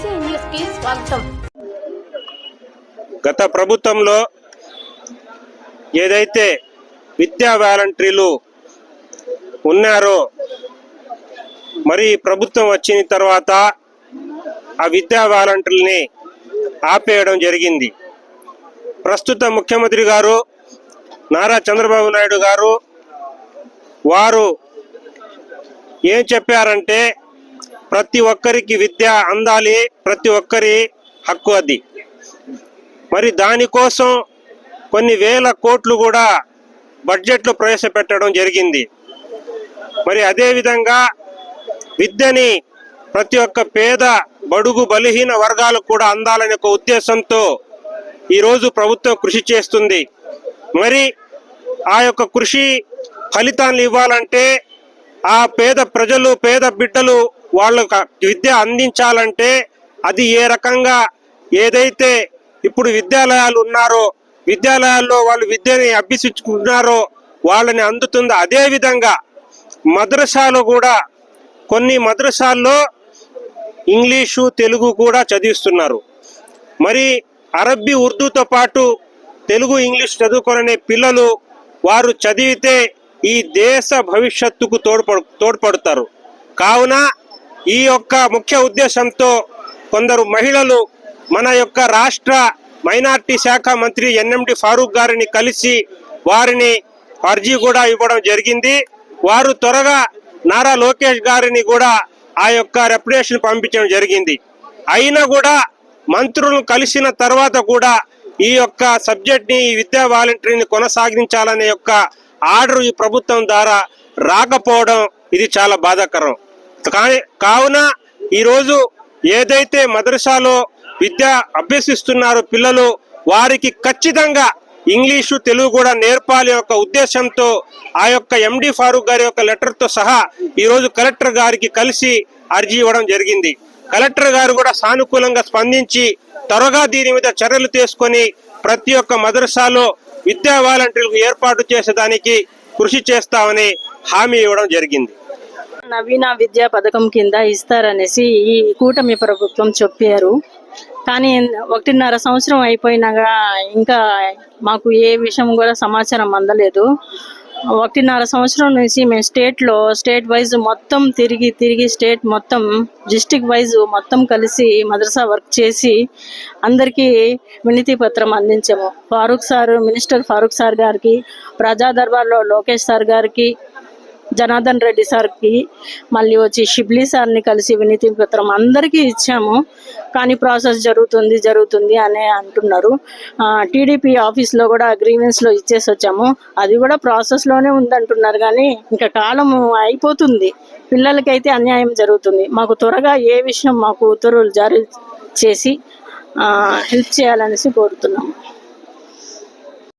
స్వాగతం. గత ప్రభుత్వంలో ఏదైతే విద్యా వాలంటీర్లు ఉన్నారో మరి ప్రభుత్వం వచ్చిన తర్వాత ఆ విద్యా వాలంటీర్ని ఆపేయడం జరిగింది. ప్రస్తుత ముఖ్యమంత్రి గారు నారా చంద్రబాబు నాయుడు గారు వారు ఏం చెప్పారంటే ప్రతి ఒక్కరికి విద్య అందాలి ప్రతి ఒక్కరి హక్కు అది. మరి దానికోసం కొన్ని వేల కోట్లు కూడా బడ్జెట్లో ప్రవేశపెట్టడం జరిగింది. మరి అదేవిధంగా విద్యని ప్రతి ఒక్క పేద బడుగు బలహీన వర్గాలకు కూడా అందాలనే ఒక ఉద్దేశంతో ఈరోజు ప్రభుత్వం కృషి చేస్తుంది. మరి ఆ యొక్క కృషి ఫలితాన్ని ఇవ్వాలంటే ఆ పేద ప్రజలు పేద బిడ్డలు వాళ్ళకు విద్య అందించాలంటే అది ఏ రకంగా ఏదైతే ఇప్పుడు విద్యాలయాలు ఉన్నారో విద్యాలయాల్లో వాళ్ళు విద్యని అభ్యసించుకుంటున్నారో వాళ్ళని అందుతుందో అదే విధంగా మద్రసాలో కూడా కొన్ని మద్రసాల్లో ఇంగ్లీషు తెలుగు కూడా చదివిస్తున్నారు. మరి అరబ్బీ ఉర్దూతో పాటు తెలుగు ఇంగ్లీష్ చదువుకోననే పిల్లలు వారు చదివితే ఈ దేశ భవిష్యత్తుకు తోడ్పడు తోడ్పడతారు. కావున ఈ యొక్క ముఖ్య ఉద్దేశంతో కొందరు మహిళలు మన యొక్క రాష్ట్ర మైనార్టీ శాఖ మంత్రి ఎన్ఎండి ఫారూక్ గారిని కలిసి వారిని అర్జీ కూడా ఇవ్వడం జరిగింది. వారు త్వరగా నారా లోకేష్ గారిని కూడా ఆ యొక్క రెప్యుటేషన్ పంపించడం జరిగింది. అయినా కూడా మంత్రులను కలిసిన తర్వాత కూడా ఈ యొక్క సబ్జెక్ట్ని ఈ విద్యా వాలంటీర్ని కొనసాగించాలనే యొక్క ఆర్డర్ ఈ ప్రభుత్వం ద్వారా రాకపోవడం ఇది చాలా బాధాకరం. కావున ఈరోజు ఏదైతే మద్రసాలో విద్య అభ్యసిస్తున్నారో పిల్లలు వారికి ఖచ్చితంగా ఇంగ్లీషు తెలుగు కూడా నేర్పాలి యొక్క ఉద్దేశంతో ఆ యొక్క ఎండి ఫారూక్ గారి యొక్క లెటర్తో సహా ఈరోజు కలెక్టర్ గారికి కలిసి అర్జీ ఇవ్వడం జరిగింది. కలెక్టర్ గారు కూడా సానుకూలంగా స్పందించి త్వరగా దీని మీద చర్యలు తీసుకొని ప్రతి ఒక్క మదరసాలో విద్యా వాలంటీర్లకు ఏర్పాటు చేసేదానికి కృషి చేస్తామని హామీ ఇవ్వడం జరిగింది. నవీన విద్యా పథకం కింద ఇస్తారనేసి ఈ కూటమి ప్రభుత్వం చెప్పారు. కానీ ఒకటిన్నర సంవత్సరం అయిపోయినాగా ఇంకా మాకు ఏ విషయం కూడా సమాచారం అందలేదు. ఒకటిన్నర సంవత్సరం నుంచి మేము స్టేట్లో స్టేట్ వైజ్ మొత్తం తిరిగి తిరిగి స్టేట్ మొత్తం డిస్టిక్ వైజ్ మొత్తం కలిసి మదర్సా వర్క్ చేసి అందరికీ వినతి పత్రం అందించాము. Farooq sir minister Farooq sir గారికి ప్రజా దర్బార్లో లోకేష్ సార్ గారికి జనార్దన్ రెడ్డి సార్కి మళ్ళీ వచ్చి షిబ్లీ సార్ని కలిసి వినతి పత్రం అందరికీ ఇచ్చాము. కానీ ప్రాసెస్ జరుగుతుంది జరుగుతుంది అని అంటున్నారు. టీడీపీ ఆఫీస్లో కూడా అగ్రిమెంట్స్లో ఇచ్చేసి వచ్చాము. అది కూడా ప్రాసెస్లోనే ఉందంటున్నారు కానీ ఇంకా కాలం అయిపోతుంది. పిల్లలకైతే అన్యాయం జరుగుతుంది. మాకు త్వరగా ఏ విషయం మాకు ఉత్తర్వులు జారీ చేసి హెల్ప్ చేయాలనేసి కోరుతున్నాము.